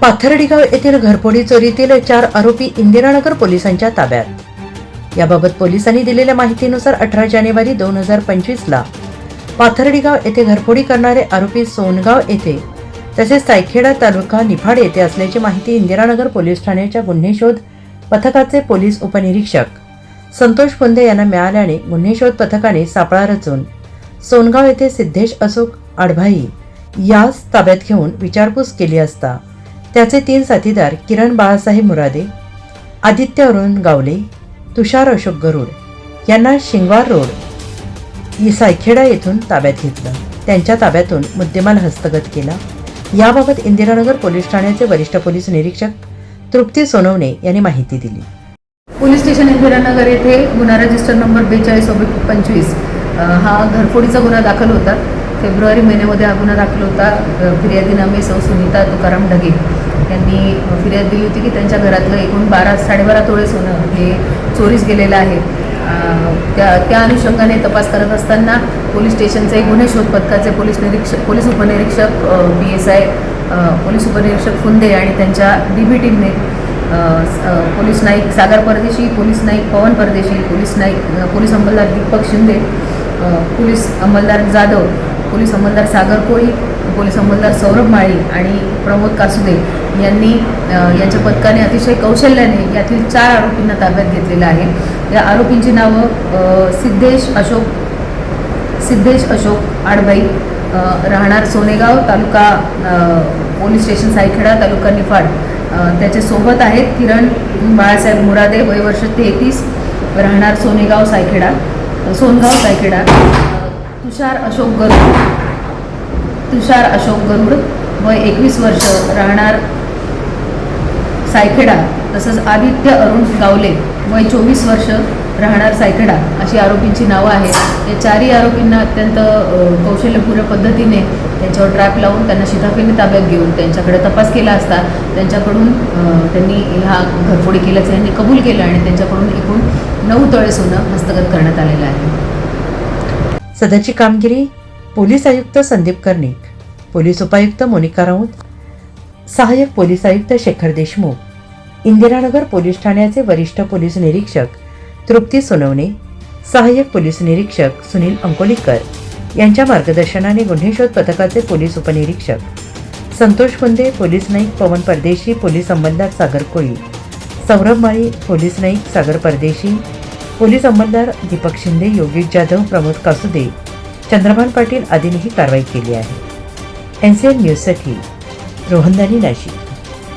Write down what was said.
पाथर्डीगाव येथील घरफोडी चोरीतील चार आरोपी इंदिरानगर पोलिसांच्या ताब्यात. याबाबत पोलिसांनी दिलेल्या माहितीनुसार अठरा जानेवारी दोन हजार पंचवीसला पाथर्डीगाव येथे घरफोडी करणारे आरोपी सोनगाव येथे तसेच सायखेडा तालुका निफाड येथे असल्याची माहिती इंदिरानगर पोलीस ठाण्याच्या गुन्हे शोध पथकाचे पोलीस उपनिरीक्षक संतोष पुंदे यांना मिळाल्याने गुन्हे शोध पथकाने सापळा रचून सोनगाव येथे सिद्धेश अशोक आडभाई यास ताब्यात घेऊन विचारपूस केली असता. त्याचे तीन साथीदार किरण बाळासाहेब मुरादे आदित्य अरुण गावले तुषार अशोक गरुड यांना शिंगवार रोड सायखेडा येथून ताब्यात घेतलं. त्यांच्या ताब्यातून मुद्देमाल हस्तगत केला. याबाबत इंदिरानगर पोलीस ठाण्याचे वरिष्ठ पोलीस निरीक्षक तृप्ती सोनवणे यांनी माहिती दिली. पोलीस स्टेशन इंदिरानगर येथे गुन्हा रजिस्टर नंबर बेचाळीस ओबी पंचवीस हा घरफोडीचा गुन्हा दाखल होता. फेब्रुवारी महिन्यामध्ये हा गुन्हा दाखल होता. अ, फिर्यादी नामे सौ सुनीता तुकाराम ढगे. त्यांनी फिर्याद दिली होती की त्यांच्या घरातलं एकूण बारा साडेबारा तोळे सोनं हे चोरीस गेलेलं आहे. त्या त्या अनुषंगाने तपास करत असताना पोलीस स्टेशनचे गुन्हे शोध पथकाचे पोलीस निरीक्षक पोलीस उपनिरीक्षक पी एस आय पोलीस उपनिरीक्षक फुंदे आणि त्यांच्या डी बी टीमने पोलीस नाईक सागर परदेशी police Naik Pawan Pardeshi police Naik police अंमलदार Deepak Shinde police अंमलदार जाधव पोलीस अंमलदार सागर कोळी पोलीस अंमलदार सौरभ माळी आणि प्रमोद कासुदे यांनी यांच्या पथकाने अतिशय कौशल्याने यातील चार आरोपींना ताब्यात घेतलेलं आहे. या आरोपींची नावं सिद्धेश अशोक सिद्धेश अशोक आडबाई राहणार सोनेगाव तालुका पोलीस स्टेशन सायखेडा तालुका निफाड. त्याच्यासोबत आहेत किरण बाळासाहेब मुरादे वय वर्ष तेहतीस राहणार सोनेगाव सायखेडा सोनगाव सायखेडा तुषार अशोक गरुड तुषार अशोक गरुड वय एकवीस वर्ष राहणार सायखेडा तसंच आदित्य अरुण गावले वय चोवीस वर्ष राहणार सायखेडा अशी आरोपींची नावं आहेत. या चारही आरोपींना अत्यंत कौशल्यपूर्ण पद्धतीने त्यांच्यावर ट्रॅप लावून त्यांना शिताफीने ताब्यात घेऊन त्यांच्याकडे तपास केला असता त्यांच्याकडून त्यांनी हा घरफोडी केल्याचं यांनी कबूल केलं आणि त्यांच्याकडून एकूण नऊ तळे सोनं हस्तगत करण्यात आलेलं आहे. सध्याची कामगिरी पोलीस आयुक्त संदीप कर्णिक पोलीस उपायुक्त मोनिका राऊत सहाय्यक पोलीस आयुक्त शेखर देशमुख इंदिरानगर पोलीस ठाण्याचे वरिष्ठ पोलीस निरीक्षक तृप्ती सोनवणे सहाय्यक पोलीस निरीक्षक सुनील अंकोलीकर यांच्या मार्गदर्शनाने गुन्हे शोध पथकाचे पोलीस उपनिरीक्षक संतोष कुंदे पोलीस नाईक पवन परदेशी पोलीस अंमलदार सागर कोळी सौरभ माळी पोलीस नाईक सागर परदेशी पोलीस अंमलदार दीपक शिंदे योगेश जाधव प्रमोद कासुदे चंद्रभान पाटील आदींनी ही कारवाई केली आहे. एन सी एन न्यूजसाठी रोहनदानी नाशिक.